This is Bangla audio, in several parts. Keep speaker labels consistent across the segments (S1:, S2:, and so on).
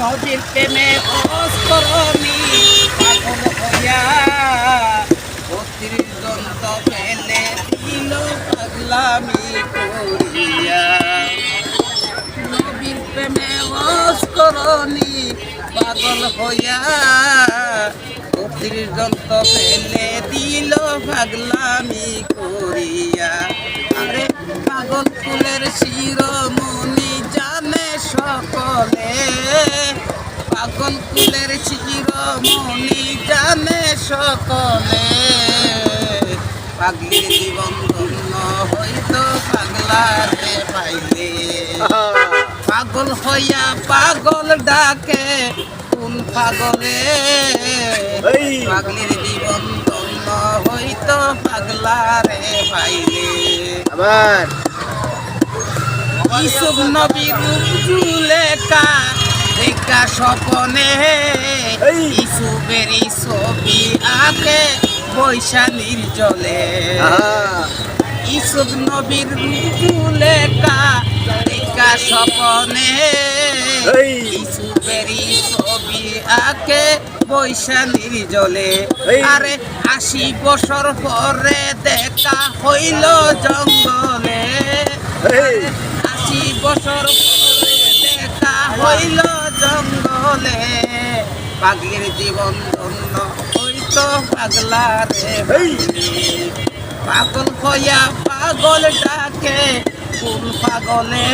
S1: নদীর প্রেমে অস্করণী পাগল হইয়া বত্রিশ দন্ত ফেলে দিল পাগলামি করিয়া। নবীর প্রেমে অস্করণী পাগল হইয়া। বত্রিশ দন্ত ফেলে দিল পাগলামি করিয়া। আরে পাগল ফুলের শিরোমণি জানে সকলে। পাগল ফুলের শিরোমণি জানে সকলে। পাগলির জীবন ধন্য হইতো পাগলারে পাইলে। পাগল হইয়া পাগল ডাকে কোন পাগলে। পাগলির জীবন ধন্য হইতো পাগলারে পাইলে।
S2: আবার।
S1: ইসুফ নবীর লেখা দেখা স্বপনে
S2: এই।
S1: ইসুফের ছবি আঁকে বৈশা নির্জলে
S2: আহা
S1: ইসুফ নবীর লেখা স্বপনে। ইসুফের ছবি আঁকে বৈশা নির্জলে
S2: এই।
S1: আরে আশি বছর পরে দেখা হইল জঙ্গলে আশি বছর পরে দেখা হইল জঙ্গলে পাগলির জীবন ধন্য হইত পাগলা রে পাগল হইয়া পাগল ডাকে কোন পাগলে।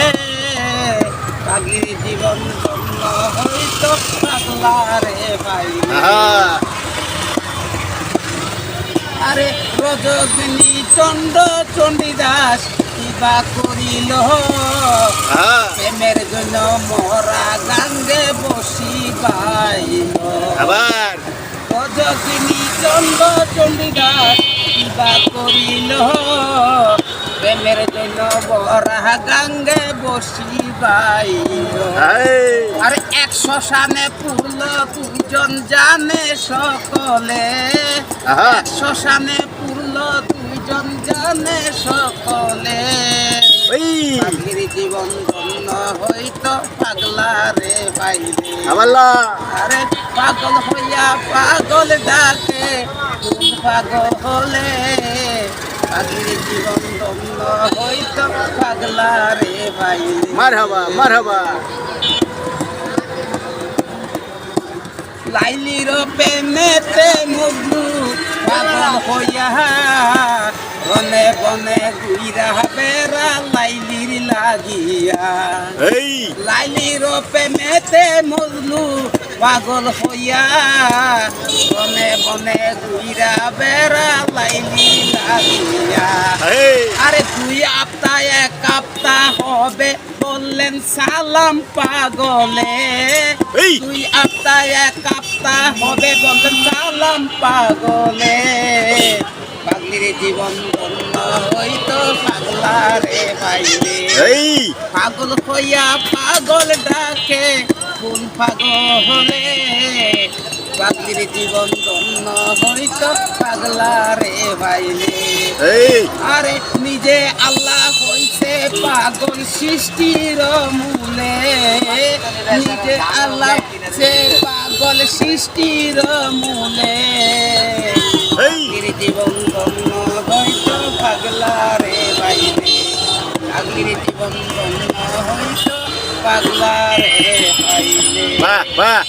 S1: পাগলির জীবন ধন্য হইত পাগলা রে ভাই। আরে রজনী চন্দ্র চণ্ডীদাস কিবা করিল।
S2: আহা
S1: প্রেমের জন্য মরা গাঙ্গে বসি পাইল
S2: আবার।
S1: রজনী চন্দ্র চণ্ডীদাস কিবা করিল। প্রেমের জন্য মরা গাঙ্গে বসি
S2: এই।
S1: আর একশো সানে পুরল দুজন জানে সকলে।
S2: আহা।
S1: শ্মশানে পুরল দুইজন জানে সকলে পাগলির জীবন ধন্য হইতো পাগলা রে বাইরে। আরে পাগল হইয়া পাগল ডাকে পাগল হলে? পাগলির জীবন ধন্য হইতো পাগলা রে বাইরে।
S2: মারহাবা মারহাবা।
S1: লাইলির প্রেমেতে মুগ্ধু পাগল হইয়া বনে বনে গুইরা বেড়া লাইলির লাগিয়া।
S2: এই!
S1: লাইলির প্রেমেতে মজনু পাগল হইয়া বনে বনে গুইরা বেড়া লাইলি লাগিয়া। আরে দুই আপতা এক আপতা হবে বললেন সালাম পাগলে। দুই আপতা এক আপতা হবে বললেন সালাম পাগলে পাগলির জীবন ধন্য হইতো পাগলারে বাইরে পাগল হইয়া পাগল ডাকে কোন পাগলে পাগলির জীবন ধন্য হইতো পাগলারে বাইরে আরে নিজে আল্লাহ হইছে পাগল সৃষ্টির মূলে। নিজে আল্লাহ সে পাগল সৃষ্টির মূলে। জীবন ধন্য হইত পাগলা রে বাইরে পাগলির জীবন ধন্য হইত পাগলা রে বাইরে
S2: বাহ বাহ।